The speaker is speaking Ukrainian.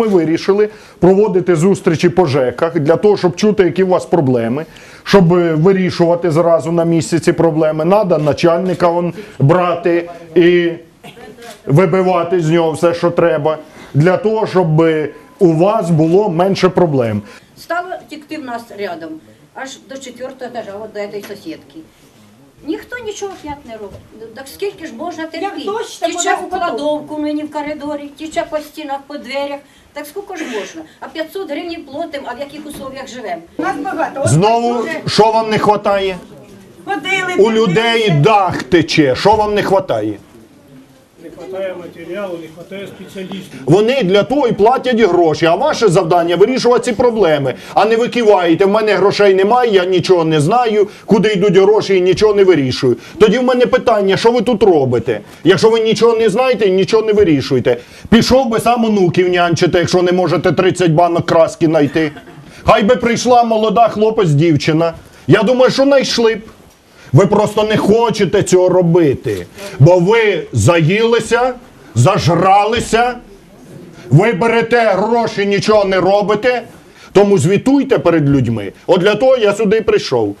Ми вирішили проводити зустрічі по ЖЕКах для того, щоб чути, які у вас проблеми, щоб е, вирішувати зразу на місці ці проблеми. Надо начальника он брати і вибивати з нього все, що треба, для того, щоб е, у вас було менше проблем. Стало текти в нас рядом, аж до четвертого етажа, от до цієї сусідки. Ніхто нічого опять не робить. Ну, Так скільки ж можна терпіти? дощ, так Тіче вода в кладовку мені в коридорі, тіче по стінах, по дверях. Так скільки ж можна? А 500 гривень платимо, а в яких условиях живемо? Нас багато. От Знову, дуже що вам не вистачає? ходили. У людей дах тече. Що вам не вистачає? Вистачає матеріалу, не вистачає спеціалістів. Вони для того і платять гроші, а ваше завдання вирішувати ці проблеми, а не ви киваєте, в мене грошей немає, я нічого не знаю, куди йдуть гроші і нічого не вирішую. Тоді в мене питання, що ви тут робите? Якщо ви нічого не знаєте і нічого не вирішуєте, пішов би сам онуків нянчити, якщо не можете 30 банок краски знайти. Хай би прийшла молода хлопець, дівчина. Я думаю, що знайшли б. Ви просто не хочете цього робити, бо ви заїлися, зажралися, ви берете гроші, нічого не робите, тому звітуйте перед людьми. От для того я сюди прийшов.